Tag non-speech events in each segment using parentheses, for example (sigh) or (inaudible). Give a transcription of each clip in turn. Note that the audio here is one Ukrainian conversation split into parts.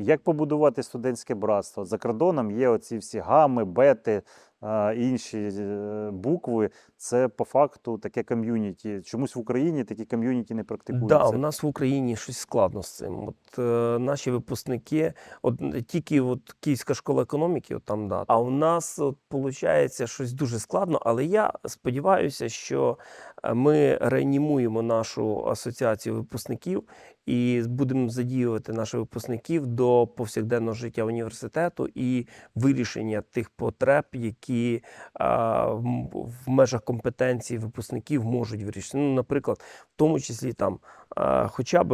Як побудувати студентське братство? За кордоном є оці всі гами, бети, інші е, букви. Це по факту таке ком'юніті. Чомусь в Україні такі ком'юніті не практикуються. Да, у нас в Україні щось складно з цим. От е, наші випускники, от е, тільки от Київська школа економіки, от там да. А у нас от виходить щось дуже складно. Але я сподіваюся, що е, ми реанімуємо нашу асоціацію випускників і будемо задіювати наших випускників до повсякденного життя університету і вирішення тих потреб, які а, в межах компетенції випускників можуть вирішити. Ну, наприклад, в тому числі там хоча б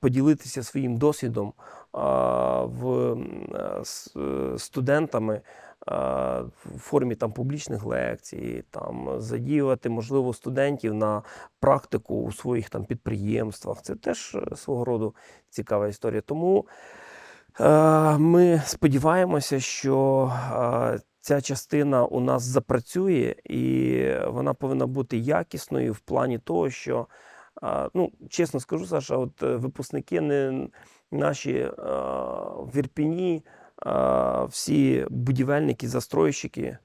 поділитися своїм досвідом в е, студентами. В формі там публічних лекцій, там задіювати можливо студентів на практику у своїх там підприємствах. Це теж е, свого роду цікава історія. Тому е, ми сподіваємося, що ця частина у нас запрацює, і вона повинна бути якісною в плані того, що, ну, чесно скажу, Саша, от е, випускники не наші е, в Ірпіні, всі будівельники, застройщики.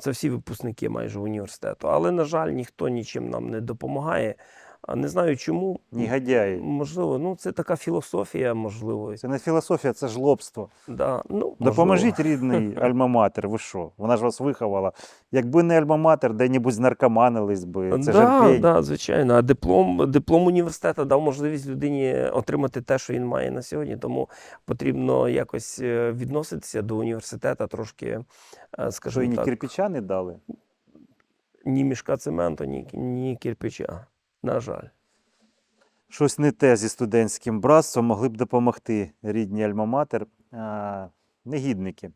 Це всі випускники майже університету. Але, на жаль, ніхто нічим нам не допомагає. А Не знаю чому. Негодяї. Можливо, ну це така філософія, можливо. Це не філософія, це жлобство. Да, ну. Допоможіть (laughs) рідний альма-матер, ви що? Вона ж вас виховала. Якби не альма-матер, де-небудь знаркоманились би. Це да, Ірпінь. да, звичайно. А диплом, диплом університету дав можливість людині отримати те, що він має на сьогодні. Тому потрібно якось е, відноситися до університету трошки, е, Що скажімо і ні кирпича не дали? ні мішка цементу, ні, ні кирпича. На жаль. Щось не те зі студентським братством могли б допомогти рідні альма-матер. Негідники.